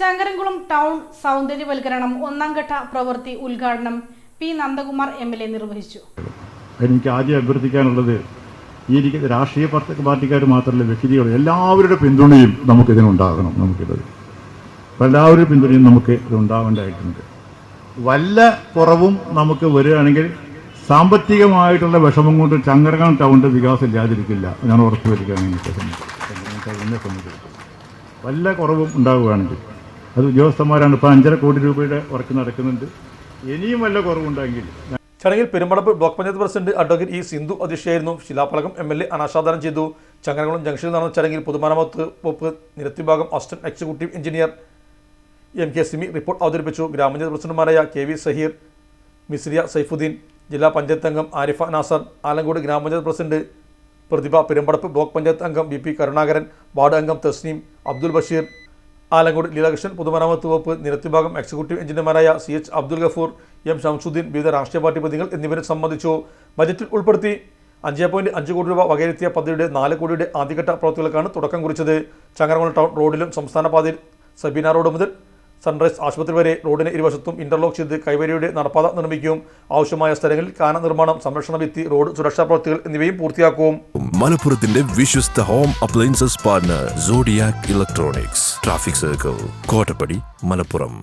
Changaramkulam town സൗന്ദര്യവൽക്കരണം ഒന്നാം ഘട്ട പ്രവൃത്തി ഉദ്ഘാടനം P Nandakumar M L A നിർവഹിച്ചു. എനിക്ക് ആദ്യം അഭ്യർത്ഥിക്കാനുള്ളത് ഈ രാഷ്ട്രീയ പാർട്ടി പാർട്ടിക്കാർ മാത്രമല്ല വ്യക്തികൾ എല്ലാവരുടെ പിന്തുണയും നമുക്കിതിനുണ്ടാകണം നമുക്കിത്. അപ്പോൾ എല്ലാവരുടെ പിന്തുണയും നമുക്ക് ഇത് ഉണ്ടാവേണ്ടതായിട്ടുണ്ട്. വല്ല കുറവും നമുക്ക് വരികയാണെങ്കിൽ സാമ്പത്തികമായിട്ടുള്ള വിഷമം കൊണ്ട് ചങ്കരകാം ടൗണിന്റെ വികാസം ഇല്ലാതിരിക്കില്ല. ഞാൻ ഉറച്ചു വരികയാണ് എനിക്ക് വല്ല കുറവും ഉണ്ടാവുകയാണെങ്കിൽ അത് ഉദ്യോഗസ്ഥന്മാരാണ്. ഇപ്പോൾ അഞ്ചര കോടി രൂപയുടെ വർക്ക് നടക്കുന്നുണ്ട്. ഇനിയും വല്ല കുറവുണ്ടെങ്കിൽ ചടങ്ങിൽ Perumpadappu block panchayat president advocate E Sindhu അധ്യക്ഷയായിരുന്നു. ശിലാഫലകം എം എൽ എ അനാച്ഛാദനം ചെയ്തു. ചങ്ങരകുളം ജംഗ്ഷനിൽ നടന്ന ചടങ്ങിൽ പൊതുമരാമത്ത് വകുപ്പ് നിരത്തിഭാഗം assistant executive engineer M K Simi report അവതരിപ്പിച്ചു. ഗ്രാമപഞ്ചായത്ത് പ്രസിഡന്റുമാരായ കെ വി സഹീർ മിസ്രിയ സൈഫുദ്ദീൻ ജില്ലാ പഞ്ചായത്ത് അംഗം ആരിഫ നാസർ ആലങ്കോട് ഗ്രാമപഞ്ചായത്ത് പ്രസിഡന്റ് പ്രതിഭ പെരുമ്പടപ്പ് ബ്ലോക്ക് പഞ്ചായത്ത് അംഗം ബി പി കരുണാകരൻ വാർഡ് അംഗം തസ്നീം അബ്ദുൽ ബഷീർ ആലങ്കോട് ലീലാകൃഷ്ണൻ പൊതുമരാമത്ത് വകുപ്പ് നിരത്തിഭാഗം executive എഞ്ചിനീയർമാരായ C H Abdul Gafoor M Shamsuddin വിവിധ രാഷ്ട്രീയ പാർട്ടി പ്രതിനിധികൾ എന്നിവരെ സംബന്ധിച്ചു. ബജറ്റിൽ ഉൾപ്പെടുത്തി അഞ്ച് പോയിന്റ് അഞ്ച് കോടി രൂപ വകയിരുത്തിയ പദ്ധതിയുടെ നാല് കോടിയുടെ ആദ്യഘട്ട പ്രവൃത്തികൾക്കാണ് തുടക്കം കുറിച്ചത്. ചങ്ങരകുളം ടൗൺ റോഡിലും സംസ്ഥാന പാതയിൽ സബീന റോഡ് മുതൽ സൺറൈസ് ആശുപത്രി വരെ റോഡിന് ഇരുവശത്തും ഇന്റർലോക്ക് ചെയ്ത് കൈവരിയുടെ നടപ്പാത നിർമ്മിക്കും. ആവശ്യമായ സ്ഥലങ്ങളിൽ കാന നിർമ്മാണം സംരക്ഷണ ഭിത്തി റോഡ് സുരക്ഷാ പ്രവൃത്തികൾ എന്നിവയും പൂർത്തിയാക്കും. മലപ്പുറത്തിന്റെ വിശ്വസ്ത home appliances partner electronics. Traffic circle Kottappadi Malappuram.